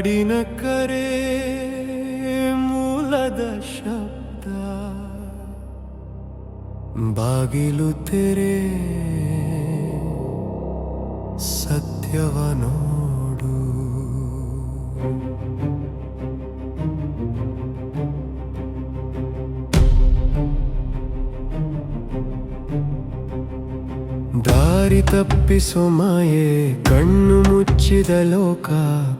ನಾಡಿನ ಕರೆ ಮೂಲದ ಶಬ್ದ. ಬಾಗಿಲು ತೆರೆ ಸತ್ಯವ ದಾರಿ ತಪ್ಪಿಸೋ ಮಾಯೆ, ಕಣ್ಣು ಮುಚ್ಚಿದ ಲೋಕ,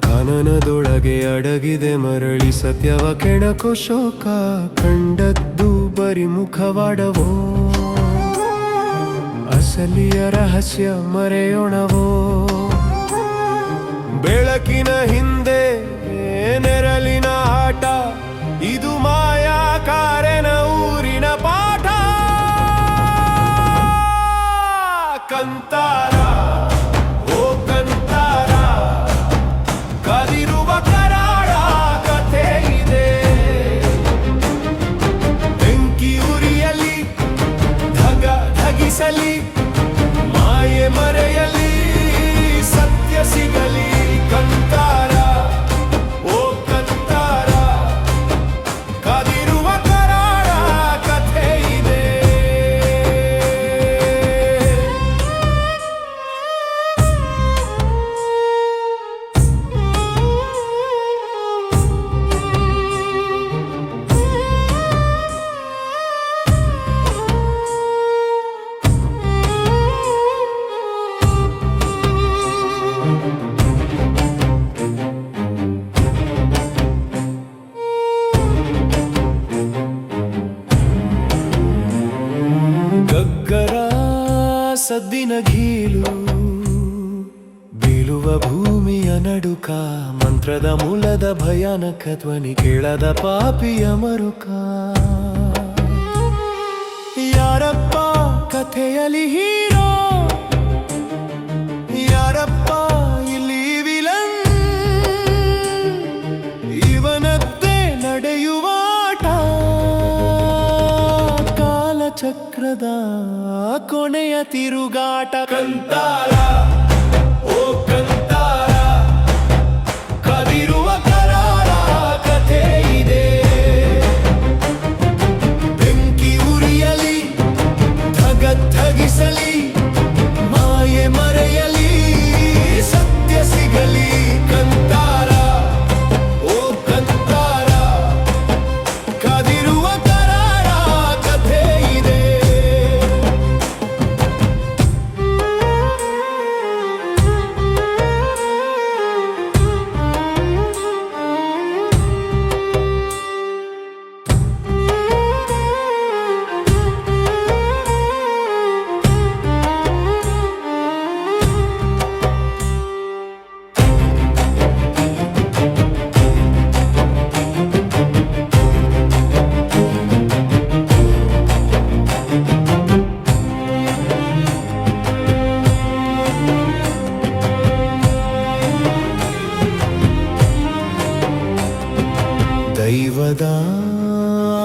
ಕನನದೊಳಗೆ ಅಡಗಿದೆ ಮರಳಿ ಸತ್ಯವ ಕೆಣಕೋ ಶೋಕ, ಕಂಡದ್ದು ಬರಿ ಮುಖವಾಡವೋ? ಅಸಲಿಯ ರಹಸ್ಯ ಮರೆಯೋಣವೋ? ಬೆಳಕಿನ ಹಿಂದೆ ಕಂತಾರ, ಓ ಕಂತಾರ, ಕದಿರುವ ಕರಾಳ ಕಥೆ ಇದೆ. ಬೆಂಕಿ ಉರಿಯಲಿ, ಧಗ ಧಗಿಸಲಿ, ಮಾಯೆ ಮರೆಯಲಿ, ಸತ್ಯ ಸಿಗಲಿ ಕಂತಾರ ಸದ್ದಿನ ಗೀಲು ಬೀಳುವ ಭೂಮಿಯ ನಡುಕ, ಮಂತ್ರದ ಮೂಲದ ಭಯಾನಕ ಧ್ವನಿ ಕೇಳದ ಪಾಪಿಯ ಮರುಕ. ಯಾರಪ್ಪ ಕಥೆಯಲ್ಲಿ ಹೀರೋ? ಯಾರಪ್ಪ ಕಾಲಚಕ್ರದ ಕೊನೆಯ ತಿರುಗಾಟ. ಕಂತಾರ ಓ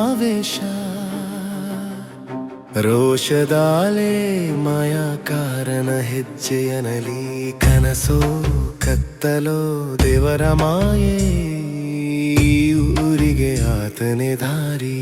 ಆವೇಶ. ರೋಷದಾಲೆ ಮಾಯ ಕಾರಣ ಹೆಜ್ಜೆಯನಲಿ ಕನಸೋ ಕತ್ತಲೋ ದೇವರ ಮಾಯೆ ಊರಿಗೆ ಆತನೇ ದಾರಿ.